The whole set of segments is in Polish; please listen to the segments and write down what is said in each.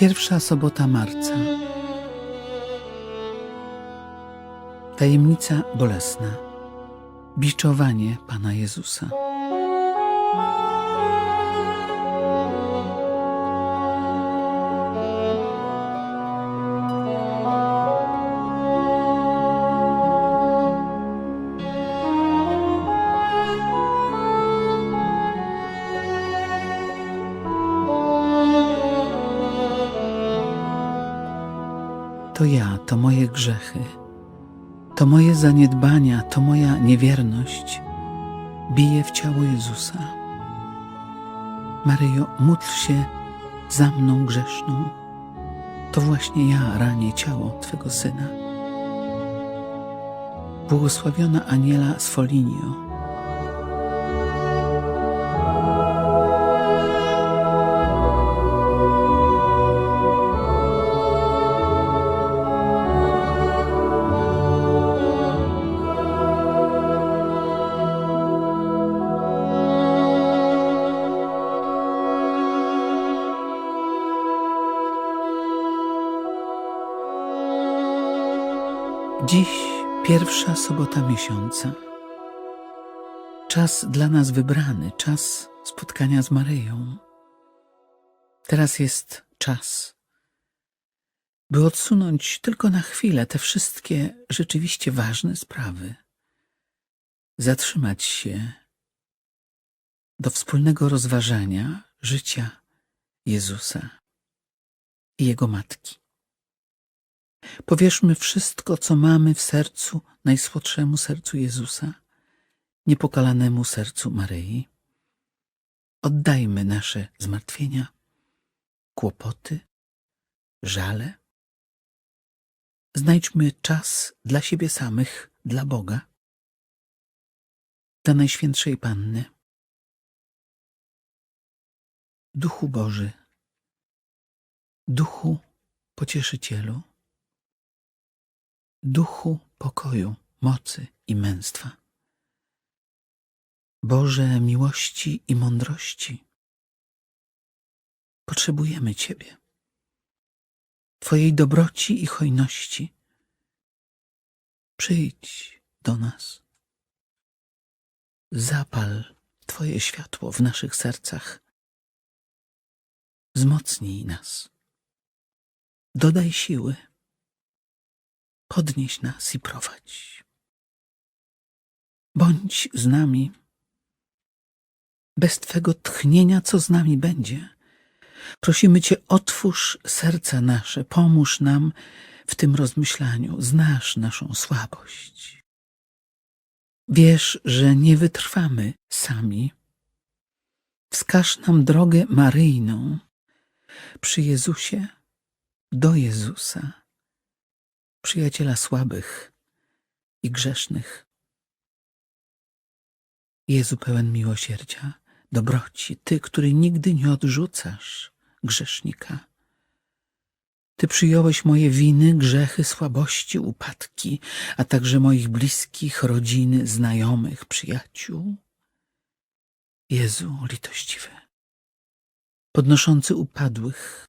Pierwsza sobota marca. Tajemnica bolesna. Biczowanie Pana Jezusa. To ja, to moje grzechy, to moje zaniedbania, to moja niewierność bije w ciało Jezusa. Maryjo, módl się za mną grzeszną. To właśnie ja ranię ciało Twego Syna. Błogosławiona Aniela Sfolinio, Dziś pierwsza sobota miesiąca. Czas dla nas wybrany, czas spotkania z Maryją. Teraz jest czas, by odsunąć tylko na chwilę te wszystkie rzeczywiście ważne sprawy. Zatrzymać się do wspólnego rozważania życia Jezusa i Jego Matki. Powierzmy wszystko, co mamy w sercu, najsłodszemu sercu Jezusa, niepokalanemu sercu Maryi. Oddajmy nasze zmartwienia, kłopoty, żale. Znajdźmy czas dla siebie samych, dla Boga, dla Najświętszej Panny. Duchu Boży, Duchu Pocieszycielu, duchu pokoju, mocy i męstwa. Boże miłości i mądrości, potrzebujemy Ciebie, Twojej dobroci i hojności. Przyjdź do nas. Zapal Twoje światło w naszych sercach. Wzmocnij nas. Dodaj siły podnieś nas i prowadź. Bądź z nami. Bez Twego tchnienia, co z nami będzie. Prosimy Cię, otwórz serca nasze, pomóż nam w tym rozmyślaniu. Znasz naszą słabość. Wiesz, że nie wytrwamy sami. Wskaż nam drogę Maryjną przy Jezusie, do Jezusa przyjaciela słabych i grzesznych. Jezu pełen miłosierdzia, dobroci, Ty, który nigdy nie odrzucasz grzesznika. Ty przyjąłeś moje winy, grzechy, słabości, upadki, a także moich bliskich, rodziny, znajomych, przyjaciół. Jezu litościwy, podnoszący upadłych,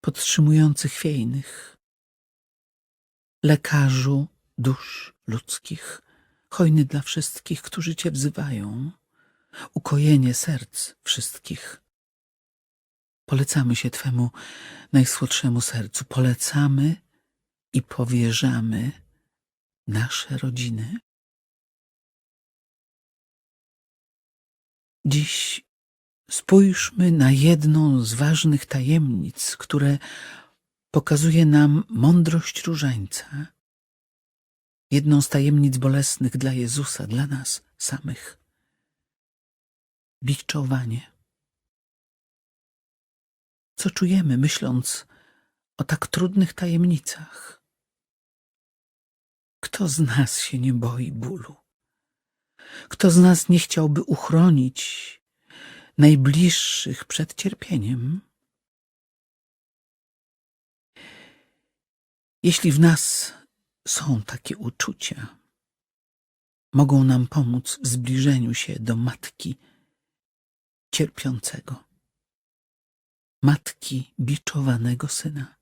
podtrzymujący chwiejnych, lekarzu dusz ludzkich, hojny dla wszystkich, którzy Cię wzywają, ukojenie serc wszystkich. Polecamy się Twemu najsłodszemu sercu, polecamy i powierzamy nasze rodziny. Dziś spójrzmy na jedną z ważnych tajemnic, które pokazuje nam mądrość różańca, jedną z tajemnic bolesnych dla Jezusa, dla nas samych. Biczowanie. Co czujemy, myśląc o tak trudnych tajemnicach? Kto z nas się nie boi bólu? Kto z nas nie chciałby uchronić najbliższych przed cierpieniem? Jeśli w nas są takie uczucia, mogą nam pomóc w zbliżeniu się do matki cierpiącego. matki biczowanego syna.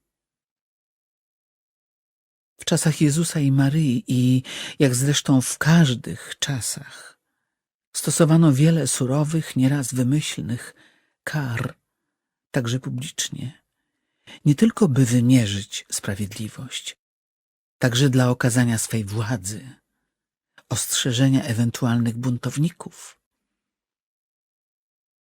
W czasach Jezusa i Maryi i jak zresztą w każdych czasach stosowano wiele surowych, nieraz wymyślnych kar, także publicznie, nie tylko by wymierzyć sprawiedliwość, także dla okazania swej władzy, ostrzeżenia ewentualnych buntowników.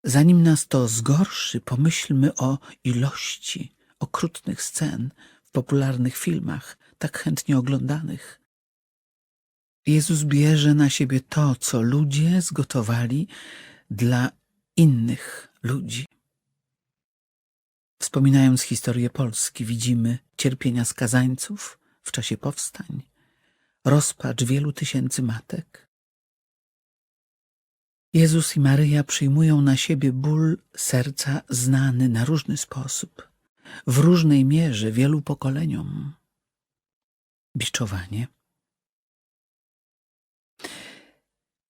Zanim nas to zgorszy, pomyślmy o ilości okrutnych scen w popularnych filmach, tak chętnie oglądanych. Jezus bierze na siebie to, co ludzie zgotowali dla innych ludzi. Wspominając historię Polski, widzimy cierpienia skazańców w czasie powstań, rozpacz wielu tysięcy matek. Jezus i Maryja przyjmują na siebie ból serca znany na różny sposób, w różnej mierze wielu pokoleniom. Biczowanie,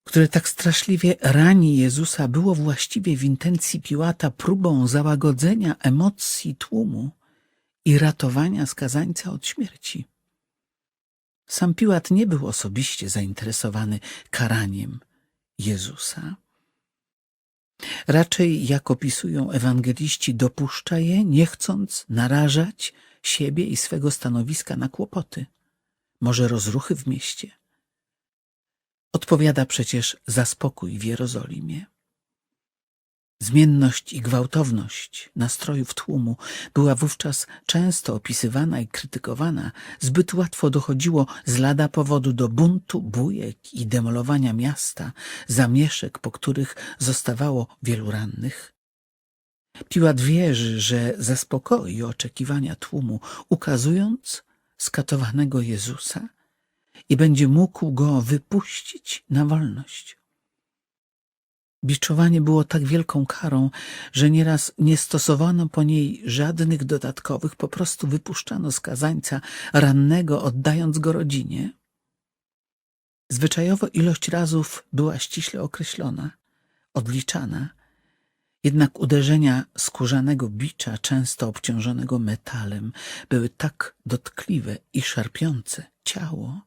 które tak straszliwie rani Jezusa, było właściwie w intencji Piłata próbą załagodzenia emocji tłumu i ratowania skazańca od śmierci. Sam Piłat nie był osobiście zainteresowany karaniem Jezusa. Raczej, jak opisują ewangeliści, dopuszcza je, nie chcąc narażać siebie i swego stanowiska na kłopoty, może rozruchy w mieście. Odpowiada przecież za spokój w Jerozolimie. Zmienność i gwałtowność nastrojów tłumu była wówczas często opisywana i krytykowana. Zbyt łatwo dochodziło z lada powodu do buntu, bujek i demolowania miasta, zamieszek, po których zostawało wielu rannych. Piłat wierzy, że zaspokoi oczekiwania tłumu, ukazując skatowanego Jezusa i będzie mógł go wypuścić na wolność. Biczowanie było tak wielką karą, że nieraz nie stosowano po niej żadnych dodatkowych, po prostu wypuszczano skazańca rannego, oddając go rodzinie. Zwyczajowo ilość razów była ściśle określona, odliczana, jednak uderzenia skórzanego bicza, często obciążonego metalem, były tak dotkliwe i szarpiące ciało,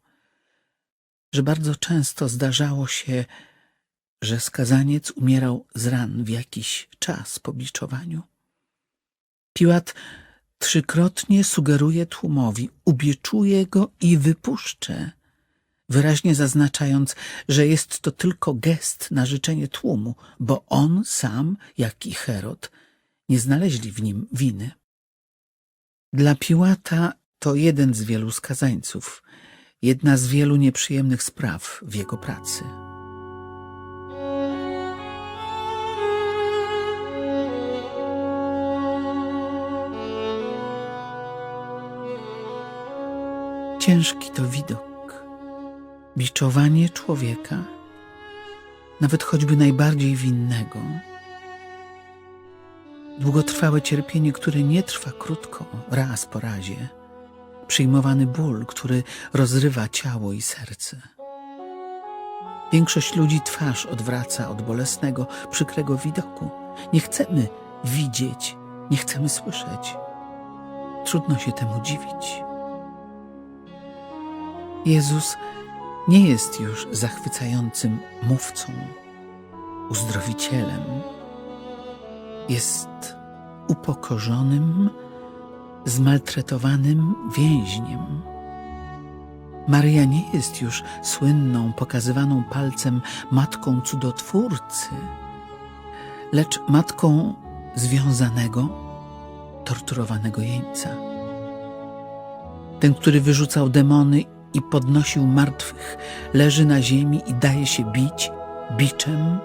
że bardzo często zdarzało się, że skazaniec umierał z ran w jakiś czas po biczowaniu. Piłat trzykrotnie sugeruje tłumowi, ubieczuję go i wypuszczę, wyraźnie zaznaczając, że jest to tylko gest na życzenie tłumu, bo on sam, jak i Herod, nie znaleźli w nim winy. Dla Piłata to jeden z wielu skazańców, jedna z wielu nieprzyjemnych spraw w jego pracy. Ciężki to widok, biczowanie człowieka, nawet choćby najbardziej winnego. Długotrwałe cierpienie, które nie trwa krótko, raz po razie, przyjmowany ból, który rozrywa ciało i serce. Większość ludzi twarz odwraca od bolesnego, przykrego widoku. Nie chcemy widzieć, nie chcemy słyszeć. Trudno się temu dziwić. Jezus nie jest już zachwycającym mówcą, uzdrowicielem. Jest upokorzonym, zmaltretowanym więźniem. Maryja nie jest już słynną, pokazywaną palcem matką cudotwórcy, lecz matką związanego, torturowanego jeńca. Ten, który wyrzucał demony i podnosił martwych, leży na ziemi i daje się bić biczem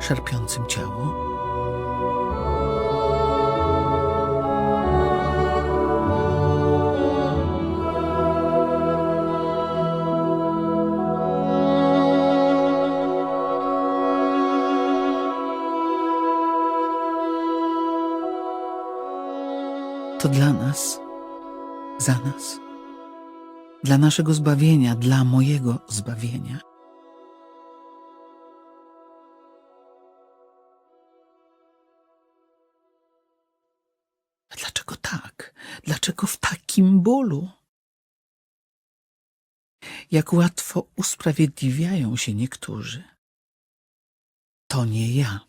szarpiącym ciało. To dla nas, za nas dla naszego zbawienia, dla mojego zbawienia. Dlaczego w takim bólu? Jak łatwo usprawiedliwiają się niektórzy. To nie ja,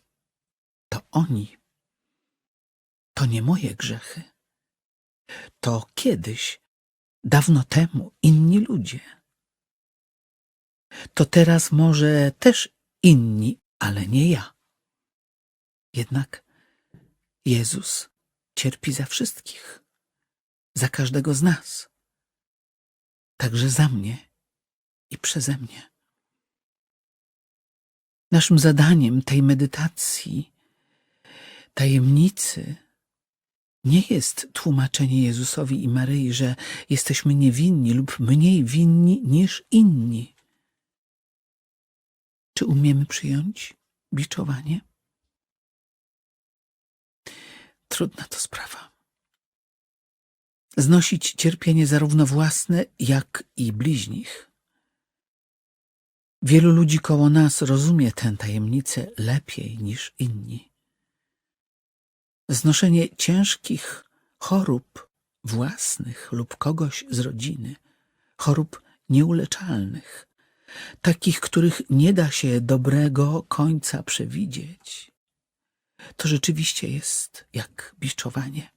to oni. To nie moje grzechy. To kiedyś, dawno temu, inni ludzie. To teraz może też inni, ale nie ja. Jednak Jezus cierpi za wszystkich, za każdego z nas, także za mnie i przeze mnie. Naszym zadaniem tej medytacji, tajemnicy, nie jest tłumaczenie Jezusowi i Maryi, że jesteśmy niewinni lub mniej winni niż inni. Czy umiemy przyjąć biczowanie? Trudna to sprawa. Znosić cierpienie zarówno własne, jak i bliźnich. Wielu ludzi koło nas rozumie tę tajemnicę lepiej niż inni. Znoszenie ciężkich chorób własnych lub kogoś z rodziny, chorób nieuleczalnych, takich, których nie da się dobrego końca przewidzieć, to rzeczywiście jest jak biczowanie,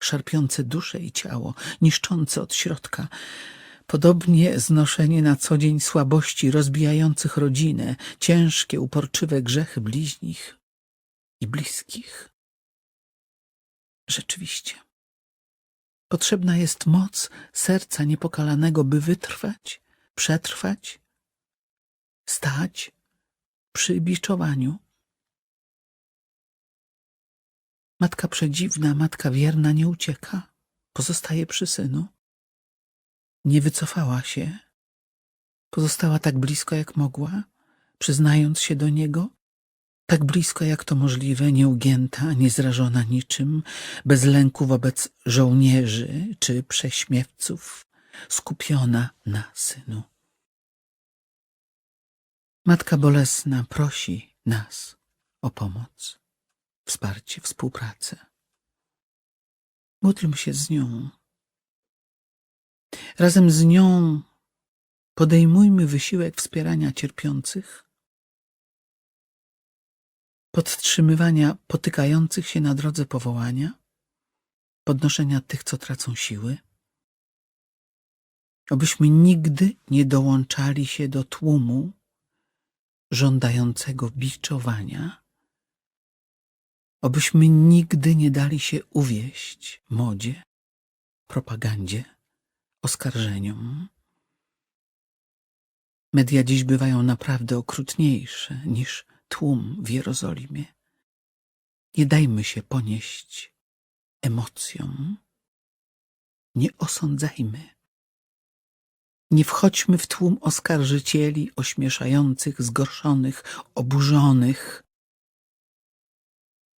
szarpiące duszę i ciało, niszczące od środka. Podobnie znoszenie na co dzień słabości rozbijających rodzinę, ciężkie, uporczywe grzechy bliźnich i bliskich. Rzeczywiście. Potrzebna jest moc serca niepokalanego, by wytrwać, przetrwać, stać przy biczowaniu. Matka przedziwna, matka wierna nie ucieka, pozostaje przy synu. Nie wycofała się, pozostała tak blisko jak mogła, przyznając się do niego, tak blisko jak to możliwe, nieugięta, niezrażona niczym, bez lęku wobec żołnierzy czy prześmiewców, skupiona na synu. Matka Bolesna prosi nas o pomoc, wsparcie, współpracę. Módlmy się z nią. Razem z nią podejmujmy wysiłek wspierania cierpiących, podtrzymywania potykających się na drodze powołania, podnoszenia tych, co tracą siły, obyśmy nigdy nie dołączali się do tłumu żądającego biczowania, obyśmy nigdy nie dali się uwieść modzie, propagandzie, oskarżeniom. Media dziś bywają naprawdę okrutniejsze niż tłum w Jerozolimie. Nie dajmy się ponieść emocjom. Nie osądzajmy. Nie wchodźmy w tłum oskarżycieli, ośmieszających, zgorszonych, oburzonych.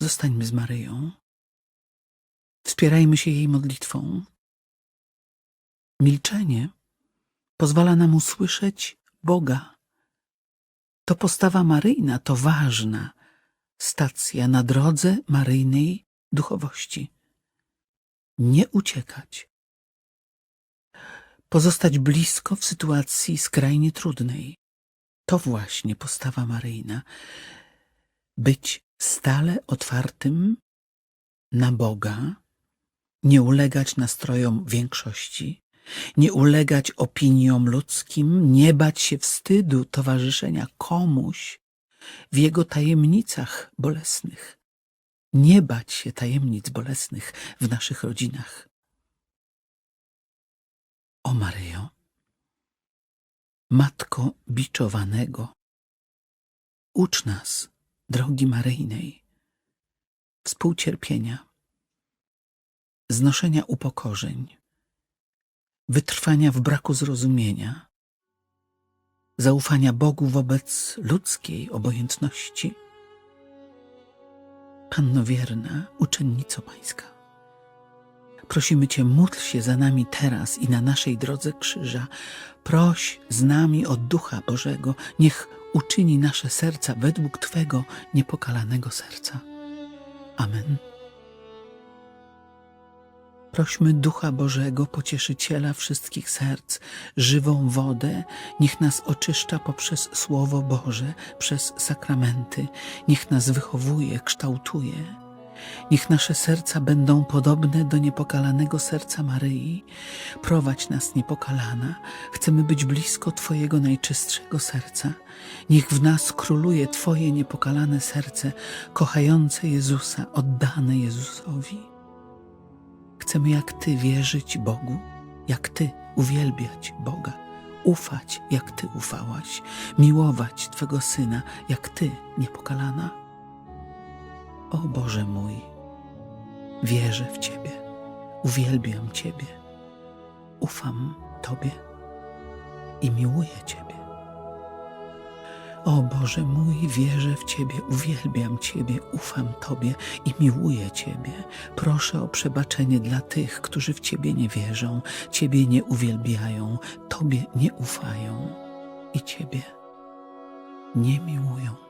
Zostańmy z Maryją. Wspierajmy się jej modlitwą. Milczenie pozwala nam usłyszeć Boga. To postawa maryjna, to ważna stacja na drodze maryjnej duchowości. Nie uciekać. Pozostać blisko w sytuacji skrajnie trudnej. To właśnie postawa maryjna. Być stale otwartym na Boga, nie ulegać nastrojom większości, nie ulegać opiniom ludzkim, nie bać się wstydu towarzyszenia komuś w jego tajemnicach bolesnych, nie bać się tajemnic bolesnych w naszych rodzinach. O Maryjo, Matko biczowanego, ucz nas, drogi Maryjnej, współcierpienia, znoszenia upokorzeń, wytrwania w braku zrozumienia, zaufania Bogu wobec ludzkiej obojętności. Panno wierna, uczennico Pańska, prosimy Cię, módl się za nami teraz i na naszej drodze krzyża. Proś z nami o Ducha Bożego, niech uczyni nasze serca według Twego niepokalanego serca. Amen. Prośmy Ducha Bożego, pocieszyciela wszystkich serc, żywą wodę, niech nas oczyszcza poprzez Słowo Boże, przez sakramenty, niech nas wychowuje, kształtuje. Niech nasze serca będą podobne do niepokalanego serca Maryi. Prowadź nas, niepokalana. Chcemy być blisko Twojego najczystszego serca. Niech w nas króluje Twoje niepokalane serce, kochające Jezusa, oddane Jezusowi. Chcemy jak Ty wierzyć Bogu, jak Ty uwielbiać Boga, ufać jak Ty ufałaś, miłować Twego Syna, jak Ty, niepokalana. O Boże mój, wierzę w Ciebie, uwielbiam Ciebie, ufam Tobie i miłuję Ciebie. O Boże mój, wierzę w Ciebie, uwielbiam Ciebie, ufam Tobie i miłuję Ciebie. Proszę o przebaczenie dla tych, którzy w Ciebie nie wierzą, Ciebie nie uwielbiają, Tobie nie ufają i Ciebie nie miłują.